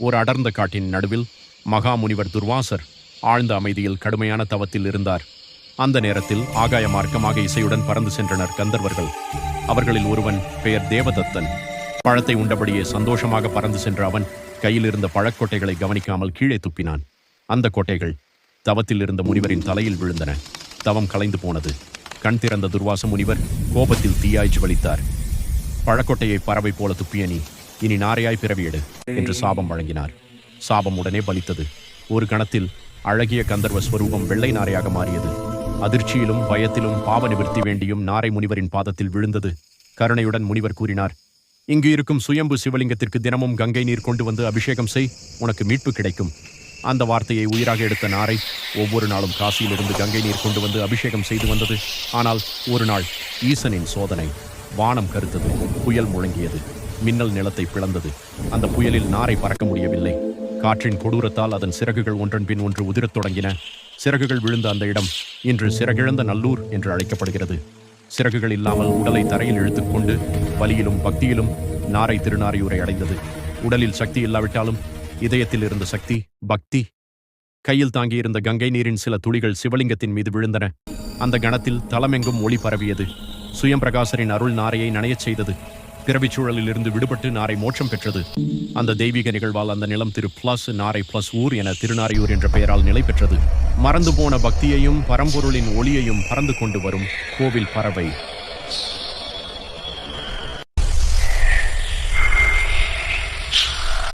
ஒரு அடர்ந்த காட்டின் நடுவில் மகாமுனிவர் துர்வாசர் ஆழ்ந்த அமைதியில் கடுமையான தவத்தில் இருந்தார். அந்த நேரத்தில் ஆகாய மார்க்கமாக இசையுடன் பறந்து சென்றனர் கந்தர்வர்கள். அவர்களில் ஒருவன் பெயர் தேவதத்தன். பழத்தை உண்டபடியே சந்தோஷமாக பறந்து சென்ற அவன் கையில் இருந்த பழக்கொட்டைகளை கவனிக்காமல் கீழே துப்பினான். அந்த கொட்டைகள் தவத்தில் இருந்த முனிவரின் தலையில் விழுந்தன. தவம் கலைந்து போனது. கண் திறந்த துர்வாச முனிவர் கோபத்தில் தீயாய்ச்சி வலித்தார் பழக்கொட்டையை பறவை போல துப்பிய நீ இனி நாரையாய் பிறவியெடு என்று சாபம் வழங்கினார். சாபம் உடனே பலித்தது. ஒரு கணத்தில் அழகிய கந்தர்வ ஸ்வரூபம் வெள்ளை நாரையாக மாறியது. அதிர்ச்சியிலும் பயத்திலும் பாவ நிவர்த்தி வேண்டியும் நாரை முனிவரின் பாதத்தில் விழுந்தது. கருணையுடன் முனிவர் கூறினார் இங்கு இருக்கும் சுயம்பு சிவலிங்கத்திற்கு தினமும் கங்கை நீர் கொண்டு வந்து அபிஷேகம் செய் உனக்கு மீட்பு கிடைக்கும். அந்த வார்த்தையை உயிராக எடுத்த நாரை ஒவ்வொரு நாளும் காசியிலிருந்து கங்கை நீர் கொண்டு வந்து அபிஷேகம் செய்து வந்தது. ஆனால் ஒரு நாள் ஈசனின் சோதனை வானம் கருத்தது புயல் முழங்கியது. மின்னல் நிலத்தை பிளந்தது. அந்த புயலில் நாரை பறக்க முடியவில்லை. காற்றின் கொடூரத்தால் அதன் சிறகுகள் ஒன்றன் பின் ஒன்று உதிரத் தொடங்கின. சிறகுகள் விழுந்த அந்த இடம் இன்று சிறகிழந்த நல்லூர் என்று அழைக்கப்படுகிறது. சிறகுகள் இல்லாமல் உடலை தரையில் இழுத்துக்கொண்டு வலியிலும் பக்தியிலும் நாரை திருநாரையூரை அடைந்தது. உடலில் சக்தி இல்லாவிட்டாலும் இதயத்தில் இருந்த சக்தி பக்தி கையில் தாங்கியிருந்த கங்கை நீரின் சில துளிகள் சிவலிங்கத்தின் மீது விழுந்தன. அந்த கணத்தில் தலமெங்கும் ஒளி பரவியது. சுயம்பிரகாசரின் அருள் நாரையை நனையச் செய்தது. பிறவிச் சூழலில் இருந்து விடுபட்டு நாரை மோட்சம் பெற்றது. அந்த தெய்வீக நிகழ்வால் அந்த நிலம் திரு பிளஸ் நாரை பிளஸ் ஊர் என திருநாரையூர் என்ற பெயரால் நிலை பெற்றது. மறந்து போன பக்தியையும் பரம்பொருளின் ஒளியையும் பறந்து கொண்டு வரும் கோவில் பறவை.